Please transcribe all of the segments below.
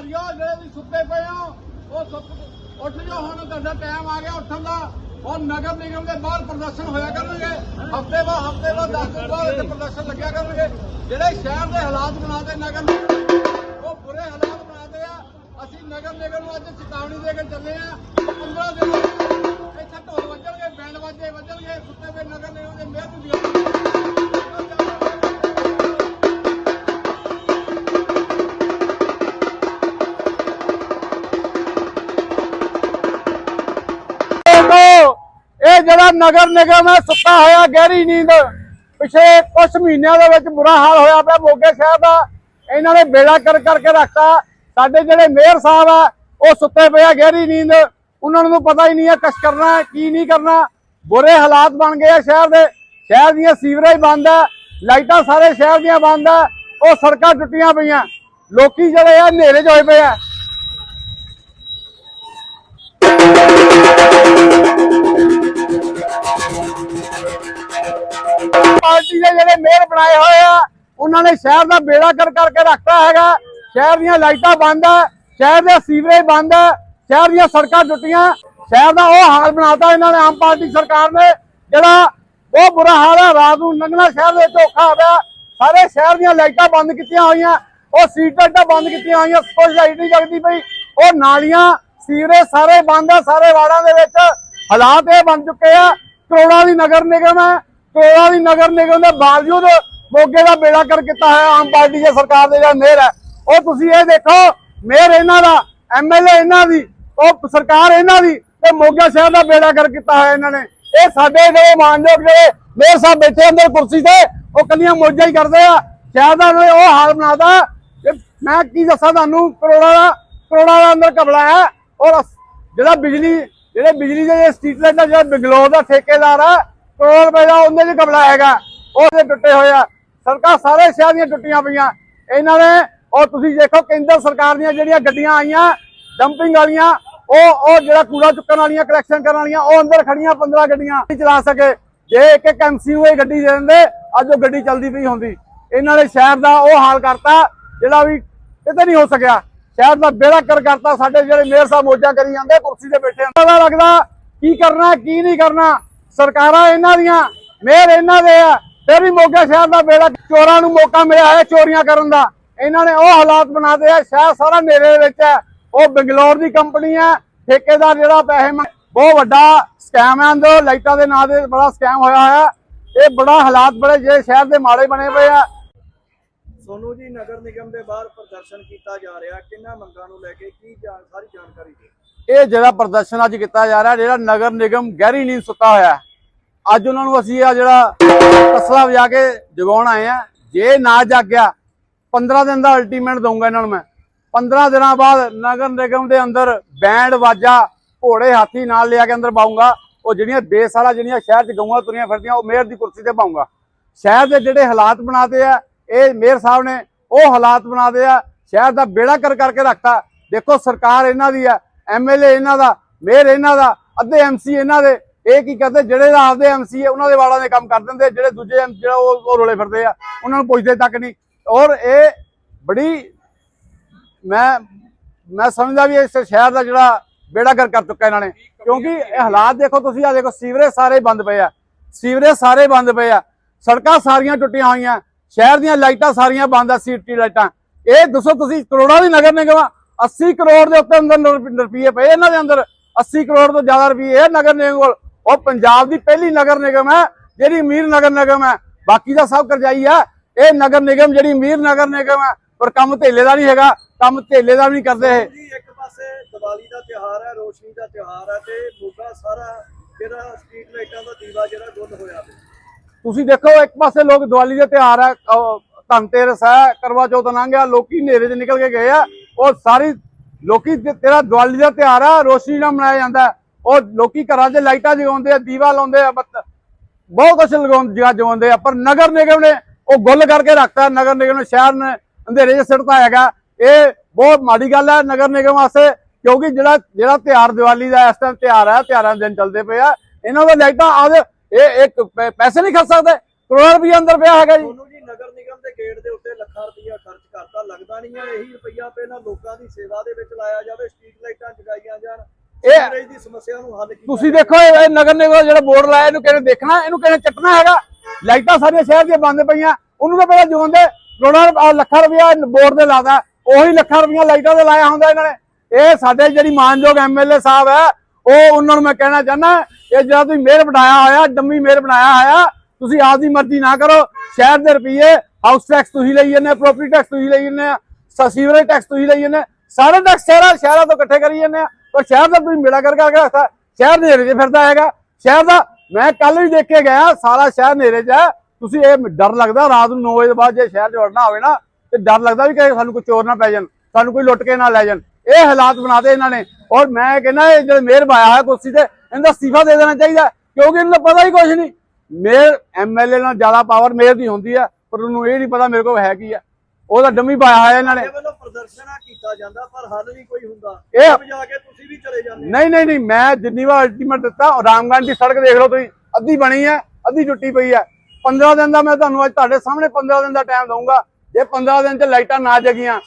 ਅਧਿਕਾਰੀਓ ਜਿਹੜੇ ਵੀ ਸੁੱਤੇ ਪਏ ਹੋ ਉਹ ਸੁੱਤ- ਉੱਠ ਜਾਓ, ਹੁਣ ਤੁਹਾਡਾ ਟਾਈਮ ਆ ਗਿਆ ਉੱਠਣ ਦਾ। ਹੁਣ ਨਗਰ ਨਿਗਮ ਦੇ ਬਾਹਰ ਪ੍ਰਦਰਸ਼ਨ ਹੋਇਆ ਕਰਨਗੇ। ਹਫ਼ਤੇ ਬਾਅਦ ਹਫ਼ਤੇ ਬਾਅਦ 10 ਦਿਨ ਬਾਅਦ ਇੱਥੇ ਪ੍ਰਦਰਸ਼ਨ ਲੱਗਿਆ ਕਰਨਗੇ। ਜਿਹੜੇ ਸ਼ਹਿਰ ਦੇ ਹਾਲਾਤ ਬਣਾਦੇ ਨਗਰ ਨਿਗਮ, ਉਹ ਬੁਰੇ ਹਾਲਾਤ ਬਣਾਦੇ ਆ। ਅਸੀਂ ਨਗਰ ਨਿਗਮ ਨੂੰ ਅੱਜ ਚੇਤਾਵਨੀ ਦੇ ਕੇ ਚੱਲੇ ਆ। 15 ਦਿਨ ਇੱਥੇ ਢੋਲ ਵੱਜਣਗੇ, ਬੈਂਡ ਵੱਜੇ ਵੱਜਣਗੇ, ਸੁੱਤੇ ਪਏ ਇਹ ਜਿਹੜਾ ਨਗਰ ਨਿਗਮ ਹੈ ਸੁੱਤਾ ਹੋਇਆ ਗਹਿਰੀ ਨੀਂਦ, ਪਿਛਲੇ ਕੁਝ ਮਹੀਨਿਆਂ ਦੇ ਵਿੱਚ ਬੁਰਾ ਹਾਲ ਹੋਇਆ ਪਿਆ ਮੋਗੇ ਸ਼ਹਿਰ ਦਾ। ਇਹਨਾਂ ਨੇ ਬੇੜਾ ਕਰ ਕਰਕੇ ਰੱਖਤਾ। ਸਾਡੇ ਜਿਹੜੇ ਮੇਅਰ ਸਾਹਿਬ ਆ, ਉਹ ਸੁੱਤੇ ਪਏ ਆ ਗਹਿਰੀ ਨੀਂਦ। ਉਹਨਾਂ ਨੂੰ ਪਤਾ ਹੀ ਨਹੀਂ ਹੈ ਕੁਛ ਕਰਨਾ, ਕੀ ਨਹੀਂ ਕਰਨਾ। ਬੁਰੇ ਹਾਲਾਤ ਬਣ ਗਏ ਆ ਸ਼ਹਿਰ ਦੇ। ਸ਼ਹਿਰ ਦੀਆਂ ਸੀਵਰੇਜ ਬੰਦ ਆ, ਲਾਈਟਾਂ ਸਾਰੇ ਸ਼ਹਿਰ ਦੀਆਂ ਬੰਦ ਆ। ਉਹ ਸੜਕਾਂ ਟੁੱਟੀਆਂ ਪਈਆਂ। ਲੋਕੀ ਜਿਹੜੇ ਆ ਹਨੇਰੇ 'ਚ ਹੋਏ ਪਏ ਆ। ਪਾਰਟੀ ਦੇ ਜਿਹੜੇ ਮੇਅਰ ਬਣਾਏ ਹੋਏ ਆ, ਉਹਨਾਂ ਨੇ ਸ਼ਹਿਰ ਦਾ ਬੇੜਾ ਕਰ ਕਰਕੇ ਰੱਖਤਾ ਹੈਗਾ। ਸ਼ਹਿਰ ਦੀਆਂ ਲਾਈਟਾਂ ਬੰਦ ਆ, ਸ਼ਹਿਰ ਦੇ ਸੀਵਰੇਜ ਬੰਦ ਆ, ਸ਼ਹਿਰ ਦੀਆਂ ਸੜਕਾਂ ਟੁੱਟੀਆਂ। ਸ਼ਹਿਰ ਦਾ ਉਹ ਹਾਲ ਬਣਾਤਾ ਇਹਨਾਂ ਨੇ, ਆਮ ਪਾਰਟੀ ਸਰਕਾਰ ਨੇ, ਜਿਹੜਾ ਬਹੁਤ ਬੁਰਾ ਹਾਲ ਹੈ ਰਾਤ ਨੂੰ ਲੰਘਣਾ ਸ਼ਹਿਰ ਦੇ ਵਿੱਚ ਔਖਾ ਸਾਰੇ ਸ਼ਹਿਰ ਦੀਆਂ ਲਾਈਟਾਂ ਬੰਦ ਕੀਤੀਆਂ ਹੋਈਆਂ, ਉਹ ਸੀਟ ਲਾਈਟਾਂ ਬੰਦ ਕੀਤੀਆਂ ਹੋਈਆਂ, ਕੋਈ ਲਾਈਟ ਨਹੀਂ ਜਗਦੀ ਪਈ। ਉਹ ਨਾਲੀਆਂ, ਸੀਵਰੇਜ ਸਾਰੇ ਬੰਦ ਆ, ਸਾਰੇ ਵਾਰਡਾਂ ਦੇ ਵਿੱਚ। ਹਾਲਾਤ ਇਹ ਬਣ ਚੁੱਕੇ ਆ, ਕਰੋੜਾਂ ਦੀ ਨਗਰ ਨਿਗਮ ਹੈ ਕਰੋੜਾਂ ਦੀ ਨਗਰ ਨਿਗਮ ਦੇ ਬਾਵਜੂਦ ਮੋਗੇ ਦਾ ਬੇੜਾ ਕਰ ਕੀਤਾ ਹੈ, ਆਮ ਪਾਰਟੀ ਦੀ ਸਰਕਾਰ ਦੇ ਜਿਹੜਾ ਮੇਅਰ ਹੈ। ਉਹ ਤੁਸੀਂ ਇਹ ਦੇਖੋ, ਮੇਅਰ ਇਹਨਾਂ ਦਾ ਐਮਐਲਏ ਇਹਨਾਂ ਦੀ, ਉਹ ਸਰਕਾਰ ਇਹਨਾਂ ਦੀ, ਤੇ ਮੋਗਾ ਸ਼ਹਿਰ ਦਾ ਬੇੜਾ ਕਰ ਕੀਤਾ ਹੈ ਇਹਨਾਂ ਨੇ। ਇਹ ਸਾਡੇ ਜਿਹੜੇ ਮਾਨਯੋਗ ਜਿਹੜੇ ਮੇਅਰ ਸਾਹਿਬ ਬੈਠੇ ਅੰਦਰ ਕੁਰਸੀ ਤੇ, ਉਹ ਕੱਲੀਆਂ ਮੋਜਾਂ ਹੀ ਕਰਦੇ ਆ। ਸ਼ਹਿਰ ਦਾ ਨੇ ਉਹ ਹਾਲ ਬਣਾਦਾ ਕਿ ਮੈਂ ਕੀ ਦੱਸਾਂ ਤੁਹਾਨੂੰ, ਕਰੋੜਾਂ ਦਾ ਕਰੋੜਾਂ ਦਾ ਅੰਦਰ ਕਬਲਾ ਹੈ। ਔਰ ਜਿਹੜਾ ਬਿਜਲੀ, ਜਿਹੜੇ ਬਿਜਲੀ ਦੇ ਸਟਰੀਟ ਲਾਈਟ ਦਾ ਜਿਹੜਾ ਬਿਗਲੋਰ ਦਾ ਠੇਕੇਦਾਰ ਆ ਕਰੋੜ ਰੁਪਏ ਦਾ ਉਹਦੇ ਚ ਕਬਲਾ ਹੈਗਾ, ਉਹਦੇ ਟੁੱਟੇ ਹੋਏ ਆ। ਸੜਕਾਂ ਸਾਰੇ ਸ਼ਹਿਰ ਦੀਆਂ ਟੁੱਟੀਆਂ ਪਈਆਂ। ਇਹਨਾਂ ਨੇ, ਉਹ ਤੁਸੀਂ ਦੇਖੋ, ਕੇਂਦਰ ਸਰਕਾਰ ਦੀਆਂ ਜਿਹੜੀਆਂ ਗੱਡੀਆਂ ਆਈਆਂ ਡੰਪਿੰਗ ਵਾਲੀਆਂ, ਉਹ ਉਹ ਜਿਹੜਾ ਕੂੜਾ ਚੁੱਕਣ ਵਾਲੀਆਂ ਕਲੈਕਸ਼ਨ ਕਰਨ ਵਾਲੀਆਂ, ਉਹ ਅੰਦਰ ਖੜੀਆਂ 15 ਗੱਡੀਆਂ ਨਹੀਂ ਚਲਾ ਸਕੇ। ਜੇ ਇੱਕ ਇੱਕ ਐਮਸੀ ਇਹ ਗੱਡੀ ਦੇ ਦਿੰਦੇ, ਅੱਜ ਉਹ ਗੱਡੀ ਚੱਲਦੀ ਪਈ ਹੁੰਦੀ। ਇਹਨਾਂ ਨੇ ਸ਼ਹਿਰ ਦਾ ਉਹ ਹਾਲ ਕਰਤਾ, ਜਿਹੜਾ ਵੀ ਕਿਤੇ ਨਹੀਂ ਹੋ ਸਕਿਆ। ਸ਼ਹਿਰ ਦਾ ਬੇੜਾ ਕਰ ਕਰਤਾ ਸਾਡੇ ਜਿਹੜੇ ਮੇਅਰ ਸਾਹਿਬ ਮੋਜਾਂ ਕਰੀ ਜਾਂਦੇ, ਕੁਰਸੀ ਤੇ ਬੈਠੇ ਆ ਪਤਾ ਲੱਗਦਾ ਕੀ ਕਰਨਾ, ਕੀ ਨਹੀਂ ਕਰਨਾ। ਸਰਕਾਰਾਂ ਇਹਨਾਂ ਦੀਆਂ, ਮੇਅਰ ਇਹਨਾਂ ਦੇ ਆ। ਫਿਰ ਵੀ ਮੋਗਾ ਸ਼ਹਿਰ ਦਾ ਬੇੜਾ ਚੋਰਾਂ ਨੂੰ ਮੌਕਾ ਮਿਲਿਆ ਹੈ ਚੋਰੀਆਂ ਕਰਨ ਦਾ। ਇਹਨਾਂ ਨੇ ਉਹ ਹਾਲਾਤ ਬਣਾਦੇ ਆ, ਸ਼ਹਿਰ ਸਾਰਾ ਨੇੜੇ ਦੇ ਵਿੱਚ ਹੈ। ਉਹ ਬੰਗਲੌਰ ਦੀ ਕੰਪਨੀ ਹੈ, ਠੇਕੇਦਾਰ ਜਿਹੜਾ ਪੈਸੇ ਬਹੁਤ ਵੱਡਾ ਸਕੈਮ ਹੈ ਅੰਦਰ, ਲਾਈਟਾਂ ਦੇ ਨਾਂ ਦੇ ਬੜਾ ਸਕੈਮ ਹੋਇਆ ਹੋਇਆ। ਇਹ ਬੜਾ ਹਾਲਾਤ ਬੜੇ ਜਿਹੜੇ ਸ਼ਹਿਰ ਦੇ ਮਾੜੇ ਬਣੇ ਪਏ ਆ। ਸੋਨੂ ਜੀ, ਨਗਰ ਨਿਗਮ ਦੇ ਬਾਹਰ ਪ੍ਰਦਰਸ਼ਨ ਕੀਤਾ ਜਾ ਰਿਹਾ। ਕਿੰਨਾ ਮੰਗਾਂ ਨੂੰ ਲੈ ਕੇ ਕੀ ਸਾਰੀ ਜਾਣਕਾਰੀ ਦਿਓ। ਇਹ ਜਿਹੜਾ ਪ੍ਰਦਰਸ਼ਨ ਅੱਜ ਕੀਤਾ ਜਾ ਰਿਹਾ, ਜਿਹੜਾ ਨਗਰ ਨਿਗਮ ਗਹਿਰੀ ਨੀਂਦ ਸੁੱਤਾ ਹੋਇਆ ਅੱਜ ਉਹਨਾਂ ਨੂੰ ਅਸੀਂ ਆ ਜਿਹੜਾ ਤਸਲਾ ਵਜਾ ਕੇ ਜਗਾਉਣ ਆਏ ਆ ਜੇ ਨਾ ਜਾਗਿਆ 15 ਦਿਨ ਦਾ ਅਲਟੀਮੇਟ ਦਊਂਗਾ ਇਹਨਾਂ ਨੂੰ ਮੈਂ। 15 ਦਿਨਾਂ ਬਾਅਦ ਨਗਰ ਨਿਗਮ ਦੇ ਅੰਦਰ ਬੈਂਡ, ਵਾਜਾ, ਘੋੜੇ ਹਾਥੀ ਨਾਲ ਲਿਆ ਕੇ ਅੰਦਰ ਪਾਉਂਗਾ ਉਹ ਜਿਹੜੀਆਂ ਬੇਸਾਲਾ ਜਿਹੜੀਆਂ ਸ਼ਹਿਰ 'ਚ ਗਊਆਂ ਤੁਰੀਆਂ ਫਿਰਦੀਆਂ, ਉਹ ਮੇਅਰ ਦੀ ਕੁਰਸੀ ਤੇ ਪਾਉਂਗਾ ਸ਼ਹਿਰ ਦੇ ਜਿਹੜੇ ਹਾਲਾਤ ਬਣਾਦੇ ਆ, ਇਹ ਮੇਅਰ ਸਾਹਿਬ ਨੇ ਉਹ ਹਾਲਾਤ ਬਣਾਦੇ ਆ। ਸ਼ਹਿਰ ਦਾ ਬੇੜਾ ਕਰ ਕਰਕੇ ਰੱਖਤਾ। ਦੇਖੋ ਸਰਕਾਰ ਇਹਨਾਂ ਦੀ ਆ ਐਮਐਲਏ ਇਹਨਾਂ ਦਾ ਮੇਅਰ ਇਹਨਾਂ ਦਾ ਅੱਧੇ ਐਮਸੀ ਇਹਨਾਂ ਦੇ। ਇਹ ਕੀ ਕਰਦੇ? ਜਿਹੜੇ ਦਾ ਆਪਦੇ ਐਮਸੀ ਉਹਨਾਂ ਦੇ ਵਾਲਾਂ ਦੇ ਕੰਮ ਕਰ ਦਿੰਦੇ ਜਿਹੜੇ ਦੂਜੇ MC ਜਿਹੜਾ ਉਹ ਉਹ ਰੋਲੇ ਫਿਰਦੇ ਆ। ਉਹਨਾਂ ਨੂੰ ਪੁੱਛਦੇ ਤੱਕ ਨਹੀਂ। ਔਰ ਇਹ ਬੜੀ ਮੈਂ ਮੈਂ ਸਮਝਦਾ ਵੀ ਇਸ ਸ਼ਹਿਰ ਦਾ ਜਿਹੜਾ ਬੇੜਾ ਕਰ ਕਰ ਚੁੱਕਾ ਇਹਨਾਂ ਨੇ। ਕਿਉਂਕਿ ਇਹ ਹਾਲਾਤ ਦੇਖੋ ਤੁਸੀਂ ਆ ਦੇਖੋ ਸੀਵਰੇਜ ਸਾਰੇ ਬੰਦ ਪਏ ਆ। ਸੀਵਰੇਜ ਸਾਰੇ ਬੰਦ ਪਏ ਆ। ਸੜਕਾਂ ਸਾਰੀਆਂ ਟੁੱਟੀਆਂ ਹੋਈਆਂ। ਸ਼ਹਿਰ ਦੀਆਂ ਲਾਈਟਾਂ ਸਾਰੀਆਂ ਬੰਦ ਆ ਸੀਟੀ ਲਾਈਟਾਂ। ਇਹ ਦੱਸੋ ਤੁਸੀਂ ਕਰੋੜਾਂ ਦੀ ਨਗਰ ਨਿਗਮ ਆ, 80 ਕਰੋੜ ਦੇ ਉੱਤੇ ਅੰਦਰ ਰੁਪਏ ਪਏ ਇਹਨਾਂ ਦੇ ਅੰਦਰ। 80 ਕਰੋੜ ਤੋਂ ਜ਼ਿਆਦਾ ਰੁਪਏ ਇਹ ਨਗਰ ਨਿਗਮ ਕੋਲ। ਉਹ ਪੰਜਾਬ ਦੀ ਪਹਿਲੀ ਨਗਰ ਨਿਗਮ ਹੈ ਜਿਹੜੀ ਅਮੀਰ ਨਗਰ ਨਿਗਮ ਹੈ। ਬਾਕੀ ਦਾ ਸਭ ਕਰਜਾਈ ਆ ਇਹ ਨਗਰ ਨਿਗਮ ਜਿਹੜੀ ਅਮੀਰ ਨਗਰ ਨਿਗਮ ਹੈ ਪਰ ਕੰਮ ਧੇਲੇ ਦਾ ਨਹੀਂ ਹੈਗਾ ਕੰਮ ਧੇਲੇ ਦਾ ਵੀ ਨਹੀਂ ਕਰਦੇ ਇਹ। ਜੀ ਇੱਕ ਪਾਸੇ ਦੀਵਾਲੀ ਦਾ ਤਿਉਹਾਰ ਹੈ ਰੋਸ਼ਨੀ ਦਾ ਤਿਉਹਾਰ ਹੈ ਤੇ ਮੋਗਾ ਸਾਰਾ ਜਿਹੜਾ ਸਟਰੀਟ ਲਾਈਟਾਂ ਦਾ ਦੀਵਾ ਜਿਹੜਾ ਗੁੱਲ ਹੋਇਆ ਤੁਸੀਂ ਦੇਖੋ ਇੱਕ ਪਾਸੇ ਲੋਕ ਦੀਵਾਲੀ ਦੇ ਤਿਉਹਾਰ ਹੈ ਧਨਤੇਰਸ ਹੈ ਕਰਵਾ ਚੌਥ ਲੰਘਿਆ ਲੋਕੀ ਹਨੇਰੇ 'ਚ ਨਿਕਲ ਕੇ ਗਏ ਆ। ਉਹ ਸਾਰੀ ਲੋਕੀ ਤੇ- ਤੇਰਾ ਦੀਵਾਲੀ ਦਾ ਤਿਉਹਾਰ ਆ, ਰੋਸ਼ਨੀ ਨਾਲ ਮਨਾਇਆ ਜਾਂਦਾ ਉਹ ਲੋਕੀ ਘਰਾਂ 'ਚ ਲਾਈਟਾਂ ਜਗਾਉਂਦੇ ਆ, ਦੀਵਾ ਲਾਉਂਦੇ ਆ ਬਹੁਤ ਕੁਝ ਲਗਾਉਂਦੇ ਜਗਾਉਂਦੇ ਆ। ਪਰ ਨਗਰ ਨਿਗਮ ਨੇ ਉਹ ਗੁੱਲ ਕਰਕੇ ਰੱਖਤਾ। ਨਗਰ ਨਿਗਮ ਨੇ ਸ਼ਹਿਰ ਨੇ ਅੰਧੇਰੇ 'ਚ ਸਿੱਟਤਾ ਹੈਗਾ। ਇਹ ਬਹੁਤ ਮਾੜੀ ਗੱਲ ਹੈ ਨਗਰ ਨਿਗਮ ਵਾਸਤੇ, ਕਿਉਂਕਿ ਜਿਹੜਾ ਜਿਹੜਾ ਤਿਉਹਾਰ ਦੀਵਾਲੀ ਦਾ ਇਸ ਟਾਈਮ ਤਿਉਹਾਰ ਹੈ ਤਿਉਹਾਰਾਂ ਦੇ ਦਿਨ ਚੱਲਦੇ ਪਏ ਆ। ਇਹਨਾਂ ਦਾ ਲਾਈਟਾਂ ਆਦ ਇਹ ਇੱਕ ਪੈਸੇ ਨਹੀਂ ਖਰਚ ਸਕਦੇ। ਕਰੋੜਾਂ ਰੁਪਏ ਅੰਦਰ ਪਿਆ ਹੈਗਾ ਜੀ। ਦੇ ਗੇਟ ਦੇ ਉੱਤੇ ਲੱਖਾਂ ਰੁਪਈਆ ਖਰਚ ਕਰਤਾ। ਲੱਗਦਾ ਆਣੀਆਂ ਇਹੀ ਰੁਪਈਆ ਪਹਿਲਾਂ ਲੋਕਾਂ ਦੀ ਸੇਵਾ ਦੇ ਵਿੱਚ ਲਾਇਆ ਜਾਵੇ ਸਟਰੀਟ ਲਾਈਟਾਂ ਜਗਾਈਆਂ ਜਾਣ। ਇਹ- ਦੀ ਸਮੱਸਿਆ ਨੂੰ ਹੱਲ ਕੀਤਾ ਤੁਸੀਂ ਦੇਖੋ ਇਹ ਨਗਰ ਨਿਗਮ ਦਾ ਜਿਹੜਾ ਬੋਰਡ ਲਾਇਆ ਇਹਨੂੰ ਕਿਹਨੇ ਦੇਖਣਾ? ਇਹਨੂੰ ਕਿਹਨੇ ਚੱਟਣਾ ਹੈਗਾ? ਲਾਈਟਾਂ ਸਾਰੀਆਂ ਸ਼ਹਿਰ ਦੀਆਂ ਬੰਦ ਪਈਆਂ। ਉਹਨੂੰ ਤਾਂ ਪਹਿਲਾਂ ਜਿਉਂ ਦੇ ਕਰੋੜਾਂ ਲੱਖਾਂ ਰੁਪਇਆ ਬੋਰਡ ਦੇ ਲਾਦਾ ਉਹੀ ਲੱਖਾਂ ਰੁਪਇਆ ਲਾਈਟਾਂ ਤੇ ਲਾਇਆ ਹੁੰਦਾ ਇਹਨਾਂ ਨੇ। ਇਹ ਸਾਡੇ ਜਿਹੜੀ ਮਾਨਯੋਗ ਐਮਐਲਏ ਸਾਹਿਬ ਹੈ ਉਹ ਉਹਨਾਂ ਨੂੰ ਮੈਂ ਕਹਿਣਾ ਚਾਹੁੰਦਾ ਇਹ ਜਿਹੜਾ ਤੁਸੀਂ ਮੇਅਰ ਬਣਾਇਆ ਹੋਇਆ ਡੰਮੀ ਮੇਅਰ ਬਣਾਇਆ ਹੋਇਆ ਤੁਸੀਂ ਆਪਦੀ ਮਰਜ਼ੀ ਨਾ ਕਰੋ। ਸ਼ਹਿਰ ਦੇ ਰੁਪਏ ਹਾਊਸ ਟੈਕਸ ਤੁਸੀਂ ਲਈ ਜੰਨੇ ਪ੍ਰੋਪਰਟੀ ਟੈਕਸ ਤੁਸੀਂ ਲਈ ਜਾਂਦੇ ਜੰਨੇ ਸੀਵਰੇਜ ਟੈਕਸ ਤੁਸੀਂ ਲਈ ਜਾਂਦੇ ਸਾਰੇ ਟੈਕਸ ਸ਼ਹਿਰਾਂ ਸ਼ਹਿਰਾਂ ਤੋਂ ਇਕੱਠੇ ਕਰੀ ਜਾਂਦੇ ਜੰਨੇ ਪਰ ਸ਼ਹਿਰ ਦਾ ਤੁਸੀਂ ਮੇੜਾ ਕਰ ਕਰਕੇ ਰੱਖਤਾ ਸ਼ਹਿਰ ਨੇਰੇ 'ਚ ਫਿਰਦਾ ਹੈਗਾ। ਸ਼ਹਿਰ ਦਾ ਮੈਂ ਕੱਲ ਵੀ ਦੇਖ ਕੇ ਗਿਆ, ਸਾਰਾ ਸ਼ਹਿਰ ਨੇਰੇ 'ਚ ਹੈ। ਤੁਸੀਂ ਇਹ ਡਰ ਲੱਗਦਾ ਰਾਤ ਨੂੰ 9 ਵਜੇ ਤੋਂ ਬਾਅਦ ਜੇ ਸ਼ਹਿਰ 'ਚ ਵੜਨਾ ਹੋਵੇ ਨਾ, ਤੇ ਡਰ ਲੱਗਦਾ ਵੀ ਕਿ ਸਾਨੂੰ ਕੋਈ ਚੋਰ ਨਾ ਪੈ ਜਾਣ, ਸਾਨੂੰ ਕੋਈ ਲੁੱਟ ਕੇ ਨਾ ਲੈ ਜਾਣ। ਇਹ ਹਾਲਾਤ ਬਣਾਦੇ ਇਹਨਾਂ ਨੇ। ਔਰ ਮੈਂ ਕਹਿੰਦਾ, ਇਹ ਜਿਹੜੇ ਮੇਅਰ ਪਾਇਆ ਹੋਇਆ ਕੁਰਸੀ ਤੇ ਇਹਦਾ ਅਸਤੀਫਾ ਦੇ ਦੇਣਾ ਚਾਹੀਦਾ, ਕਿਉਂਕਿ ਇਹਨੂੰ ਤਾਂ ਪਤਾ ਹੀ ਕੁਝ ਨਹੀਂ। ਮੇਅਰ ਐਮਐਲਏ ਨਾਲ ਜ਼ਿਆਦਾ ਪਾਵਰ ਮੇਅਰ ਦੀ ਹੁੰਦੀ ਹੈ ਪਰ ਉਹਨੂੰ ਇਹ ਨਹੀਂ ਪਤਾ ਮੇਰੇ ਕੋਲ ਹੈ ਕੀ ਹੈ ਉਹਦਾ ਡੰਮੀ ਪਾਇਆ ਹੋਇਆ ਇਹਨਾਂ ਨੇ। ਵੱਲੋਂ ਪ੍ਰਦਰਸ਼ਨ ਆ ਕੀਤਾ ਜਾਂਦਾ ਪਰ ਹੱਲ ਨਹੀਂ ਕੋਈ ਹੁੰਦਾ। ਇਹ- ਜਾ ਕੇ ਤੁਸੀਂ ਵੀ ਚਲੇ ਜਾਂਦੇ। ਨਹੀਂ ਨਹੀਂ ਨਹੀਂ ਮੈਂ ਜਿੰਨੀ ਵਾਰ ਅਲਟੀਮੇਟ ਦਿੱਤਾ ਉਹ ਰਾਮਗੰਜ ਦੀ ਸੜਕ ਦੇਖ ਲਓ ਤੁਸੀਂ ਅੱਧੀ ਬਣੀ ਹੈ ਅੱਧੀ ਟੁੱਟੀ ਪਈ ਹੈ 15 ਦਿਨ ਦਾ ਮੈਂ ਤੁਹਾਨੂੰ ਅੱਜ ਤੁਹਾਡੇ ਸਾਹਮਣੇ 15 ਦਿਨ ਦਾ ਟਾਈਮ ਦਊਂਗਾ। ਜੇ 15 ਦਿਨ ਚ ਲਾਈਟਾਂ ਨਾ ਜਗੀਆਂ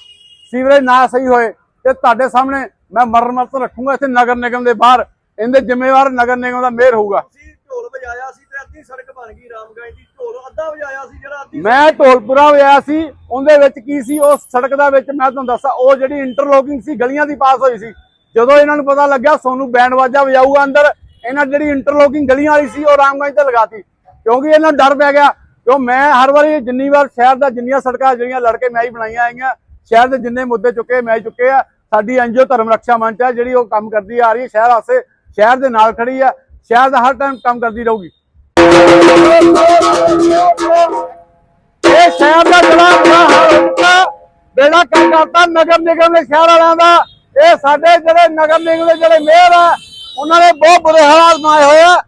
ਸੀਵਰੇਜ ਨਾ ਸਹੀ ਹੋਏ ਤੇ ਤੁਹਾਡੇ ਸਾਹਮਣੇ ਮੈਂ ਮਰਨ ਮਰਤ ਰੱਖੂੰਗਾ ਇੱਥੇ ਨਗਰ ਨਿਗਮ ਦੇ ਬਾਹਰ। ਇਹਦੇ ਜ਼ਿੰਮੇਵਾਰ ਨਗਰ ਨਿਗਮ ਦਾ ਮੇਅਰ ਹੋਊਗਾ। ਤੁਸੀਂ ਢੋਲ ਵਜਾਇਆ ਸੀ ਤੇ ਅੱਧੀ ਸੜਕ ਬਣ ਗਈ ਰਾਮਗੰਜ ਦੀ ਢੋਲ ਅੱਧਾ ਵਜਾਇਆ ਸੀ ਜਿਹੜਾ ਅੱਧੀ ਮੈਂ ਢੋਲਪੁਰਾ ਹੋਇਆ ਸੀ ਉਹਦੇ ਵਿੱਚ ਕੀ ਸੀ ਉਸ ਸੜਕ ਦਾ ਵਿੱਚ ਮੈਂ ਤੁਹਾਨੂੰ ਦੱਸਾਂ ਉਹ ਜਿਹੜੀ ਇੰਟਰਲੋਕਿੰਗ ਸੀ ਗਲੀਆਂ ਦੀ ਪਾਸ ਹੋਈ ਸੀ। ਜਦੋਂ ਇਹਨਾਂ ਨੂੰ ਪਤਾ ਲੱਗਿਆ ਸੋਨੂੰ ਬੈਂਡ ਵਾਜਾ ਵਜਾਊਗਾ ਅੰਦਰ ਇਹਨਾਂ ਜਿਹੜੀ ਇੰਟਰਲੋਕਿੰਗ ਗਲੀਆਂ ਵਾਲੀ ਸੀ ਉਹ ਰਾਮਗੰਜ ਤੇ ਲਗਾਤੀ। ਕਿਉਂਕਿ ਇਹਨਾਂ ਨੂੰ ਡਰ ਪੈ ਗਿਆ ਕਿਉਂ ਮੈਂ ਹਰ ਵਾਰੀ ਜਿੰਨੀ ਵਾਰ ਸ਼ਹਿਰ ਦਾ ਜਿੰਨੀਆਂ ਸੜਕਾਂ ਜਿਹੜੀਆਂ ਲੜਕੇ ਮੈਂ ਹੀ ਬਣਾਈਆਂ ਆਈਆਂ ਸ਼ਹਿਰ ਦੇ ਜਿੰਨੇ ਮੁੱਦੇ ਚੁੱਕੇ ਮੈਂ ਹੀ ਚੁੱਕੇ ਆ। ਸਾਡੀ ਐਨਜੀਓ ਧਰਮ ਰੱਖਿਆ ਮੰਚ ਹੈ ਜਿਹੜੀ ਉਹ ਕੰਮ ਕਰਦੀ ਆ ਰਹੀ ਹੈ ਸ਼ਹਿਰ ਵਾਸਤੇ ਸ਼ਹਿਰ ਦੇ ਨਾਲ ਖੜੀ ਆ ਸ਼ਹਿਰ ਦਾ ਹਰ ਟਾਈਮ ਕੰਮ ਕਰਦੀ ਰਹੂਗੀ। ਇਹ ਸ਼ਹਿਰ ਦਾ ਜਿਹੜਾ ਬੜਾ ਬੇੜਾ ਕਰ ਕਰਤਾ ਨਗਰ ਨਿਗਮ ਦੇ ਸ਼ਹਿਰ ਵਾਲਿਆਂ ਦਾ। ਇਹ ਸਾਡੇ ਜਿਹੜੇ ਨਗਰ ਨਿਗਮ ਦੇ ਜਿਹੜੇ ਮੇਅਰ ਆ, ਉਹਨਾਂ ਨੇ ਬਹੁਤ ਬੁਰੇ ਹਾਲਾਤ ਬਣਾਏ ਹੋਏ ਆ।